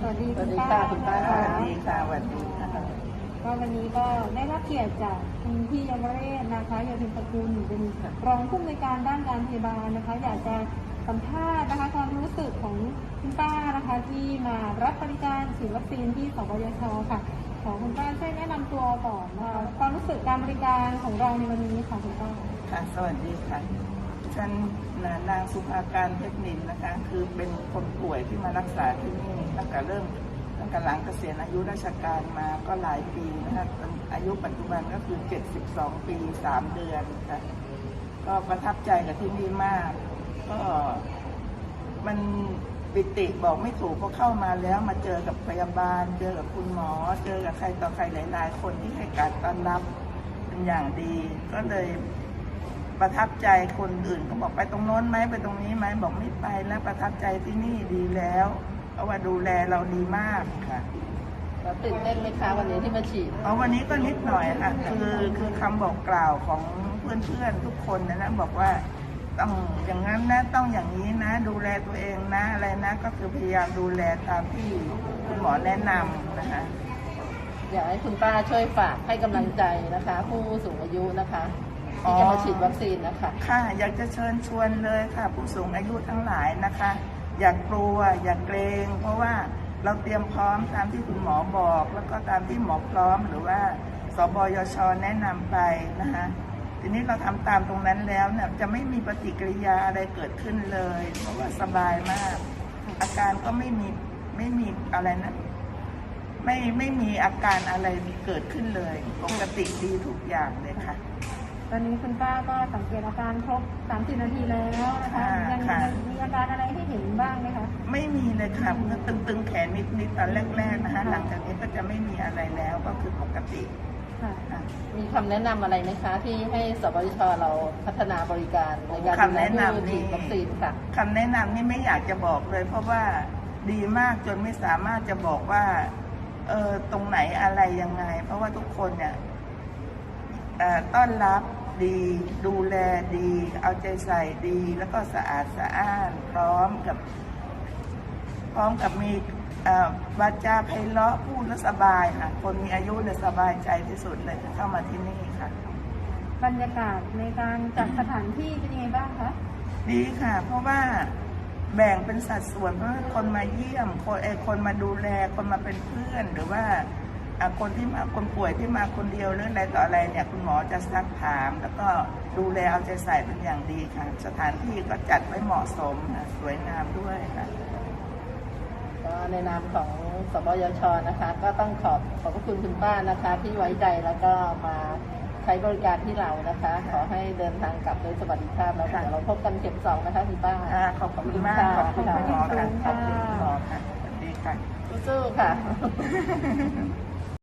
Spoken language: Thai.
สวัสดีสวัคุสณดีป้าค่ะคุณป้านะค่ะคะดีค่ะสวัสดีค่ะก็วันนี้ก็ได้รับเกียรติจากคุณพี่เยาวเรศนะคะยาทินตระกูลเป็นรองผู้อำนวยการด้านการพยาบาลนะคะ อยากจะสัมภาษณ์นะคะความรู้สึกของคุณป้านะคะที่มารับบริการฉีดวัคซีนที่สบยชค่ะขอคุณป้าช่วยแนะนำตัวก่อนนะคะความรู้สึกการบริการของเราในวันนี้ค่ะคุณป้าค่ะสวัสดีค่ะ ฉันนางสุภาการเพชรนินนะคะ คือเป็นคนป่วยที่มารักษาที่นี่ตั้งแต่เริ่มตั้งแต่หลังเกษียณอายุราชการมาก็หลายปีนะคะอายุปัจจุบันก็คือ 72 ปี 3 เดือนค่ะก็ประทับใจกับที่นี่มาก ก็มันปิติบอกไม่ถูกเพราะเข้ามาแล้วมาเจอกับพยาบาล เจอกับคุณหมอ เจอกับใครต่อใครหลาย ๆ คนที่ให้การต้อนรับเป็นอย่างดี ก็เลย ประทับใจคนอื่นก็บอกไปตรงโน้นไหมไปตรงนี้ไหมบอกไม่ไปแล้วประทับใจที่นี่ดีแล้วเพราะว่าดูแลเราดีมากค่ะแล้วตื่นเต้นไหมคะวันนี้ที่มาฉีดเอาวันนี้ก็นิดหน่อยค่ะคือคือคำบอกกล่าวของเพื่อนๆทุกคนนะนะบอกว่าต้องอย่างนั้นนะต้องอย่างนี้นะ ดูแลตัวเองนะอะไรนะก็คือพยายามดูแลตามที่คุณหมอแนะนำนะคะอยากให้คุณป้าช่วยฝากให้กำลังใจนะคะ ผู้สูงอายุนะคะ ที่จะมาฉีดวัคซีนนะคะ ค่ะ อยากจะเชิญชวนเลยค่ะ ผู้สูงอายุทั้งหลายนะคะ อย่ากกลัวอย่ากเกรง เพราะว่าเราเตรียมพร้อมตามที่คุณหมอบอก แล้วก็ตามที่หมอพร้อมหรือว่าสบยชแนะนำไปนะคะทีนี้เราทำตามตรงนั้นแล้วเนี่ยจะไม่มีปฏิกิริยาอะไรเกิดขึ้นเลย เพราะว่าสบายมาก อาการก็ไม่มีไม่มีอะไรนะไม่ไม่มีอาการอะไรเกิดขึ้นเลย ปกติดีทุกอย่างเลยค่ะ ตอนนี้คุณป้าก็สังเกตอาการครบ 30 นาทีแล้วนะคะค่ะยังค่ะ ยังมีอาการอะไรให้เห็นบ้างไหมคะ ไม่มีเลยค่ะมันตึงๆแขนนิดๆตอนแรกๆนะคะ หลังจากนี้ก็จะไม่มีอะไรแล้วก็คือปกติค่ะ ค่ะ มีคำแนะนำอะไรไหมคะ ที่ให้สบชเราพัฒนาบริการในการคำแนะนำดูแลผู้ฉีดวัคซีนค่ะ คำแนะนำนี่ไม่อยากจะบอกเลย เพราะว่าดีมากจนไม่สามารถจะบอกว่าเออตรงไหนอะไรยังไง เพราะว่าทุกคนเนี่ยเอ่อต้อนรับ ดี ดูแลดี เอาใจใส่ดี แล้วก็สะอาดสะอ้าน พร้อมกับ พร้อมกับมีเอ่อวาจาไพเราะพูดแล้วสบายค่ะ คนมีอายุเนี่ยสบายใจที่สุดเลยที่เข้ามาที่นี่ค่ะ บรรยากาศในการจัดสถานที่เป็นยังไงบ้างคะ ดีค่ะ เพราะว่าแบ่งเป็นสัดส่วนเพราะว่าคนมาเยี่ยม คนเออคนมาดูแล คนมาเป็นเพื่อนหรือว่าอะ คนที่มาคนป่วยที่มาคนเดียวหรืออะไรต่ออะไรเนี่ยคุณหมอจะซักถาม แล้วก็ดูแลเอาใจใส่เป็นอย่างดีค่ะ สถานที่ก็จัดไว้เหมาะสมค่ะสวยงามด้วยค่ะก็ในนามของสบยชนะคะ ก็ต้องขอบขอบพระคุณคุณป้านะคะ ที่ไว้ใจแล้วก็มาใช้บริการที่เรานะคะ ขอให้เดินทางกลับโดยสวัสดิภาพแล้วค่ะเราพบกันเข็มสองนะคะคุณป้าอ่าขอบคุณมากขอบคุณคุณหมอค่ะขอบคุณคุณหมอค่ะสวัสดีค่ะสู้ๆค่ะ